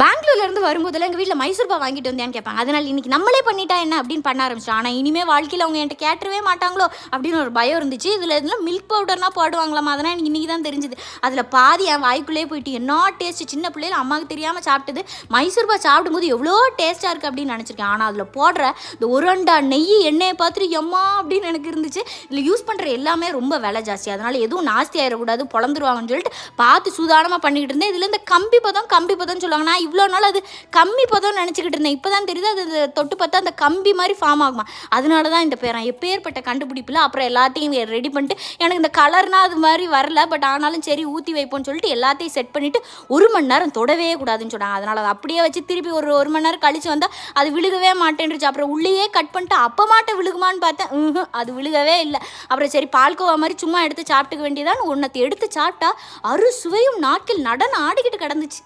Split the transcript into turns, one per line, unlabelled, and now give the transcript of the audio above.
பெங்களூர்ல இருந்து வரும்போதெல்லாம் எங்கள் வீட்டில் மைசூர் வாங்கிட்டு வந்தேன்னு கேட்பாங்க. அதனால் இன்னைக்கு நம்மளே பண்ணிட்டா என்ன அப்படின்னு பண்ண ஆரம்பிச்சிட்டோம். ஆனால் இனிமே வாழ்க்கையில் அவங்க என்கிட்ட கேட்டவே மாட்டாங்களோ அப்படின்னு ஒரு பயம் இருந்துச்சு. இதில் இதெல்லாம் மில்க் பவுடர்னா போடுவாங்களாம்? அதெல்லாம் எனக்கு இன்னைக்கு தான் தெரிஞ்சுது. அதில் பாதி என் வாய்க்குள்ளேயே போயிட்டு என்ன டேஸ்ட் சின்ன பிள்ளைல அம்மாவுக்கு தெரியாமல் சாப்பிட்டது. மைசூர் பாக் சாப்பிடும்போது எவ்வளோ டேஸ்ட்டாக இருக்குது அப்படின்னு நினச்சிருக்கேன். ஆனால் அதில் போடுற இந்த உரண்டா நெய் எண்ணெயை பார்த்துட்டு எம்மா அப்படின்னு எனக்கு இருந்துச்சு. இதில் யூஸ் பண்ணுற எல்லாமே ரொம்ப விலை ஜாஸ்தி. அதனால் எதுவும் நாஸ்தி ஆயிடக்கூடாது பொழந்துருவாங்கன்னு சொல்லிட்டு பார்த்து சூதானமாக பண்ணிக்கிட்டு இருந்தேன். இதில் இந்த கம்பி பதம் கம்பி பதம்னு சொல்லுவாங்கன்னா இவ்வளோ நாள் அது கம்மி பதம் நினச்சிக்கிட்டு இருந்தேன். இப்போ தான் தெரியுது அது தொட்டு பார்த்தா அந்த கம்பி மாதிரி ஃபார்ம் ஆகுமா. அதனால தான் இந்த பேரன் எப்பேற்பட்ட கண்டுபிடிப்பில் அப்புறம் எல்லாத்தையும் ரெடி பண்ணிட்டு எனக்கு இந்த கலர்னால் அது மாதிரி வரல பட் ஆனாலும் சரி ஊற்றி வைப்போம்னு சொல்லிட்டு எல்லாத்தையும் செட் பண்ணிவிட்டு ஒரு மணி நேரம் தொடவே கூடாதுன்னு சொன்னாங்க. அதனால் அதை அப்படியே வச்சு திருப்பி ஒரு ஒரு மணி நேரம் கழிச்சு வந்தால் அது விழுகவே மாட்டேன்ருச்சு அப்புறம் உள்ளேயே கட் பண்ணிட்டு அப்போ மாட்ட விழுகுமான்னு பார்த்தேன். அது விழுகவே இல்லை. அப்புறம் சரி பால்கோவா மாதிரி சும்மா எடுத்து சாப்பிட்டுக்க வேண்டியதான் ஒன்றத்தை எடுத்து சாப்பிட்டா அறுசுவையும் நாக்கில் நடனம் ஆடிக்கிட்டு கிடந்துச்சு.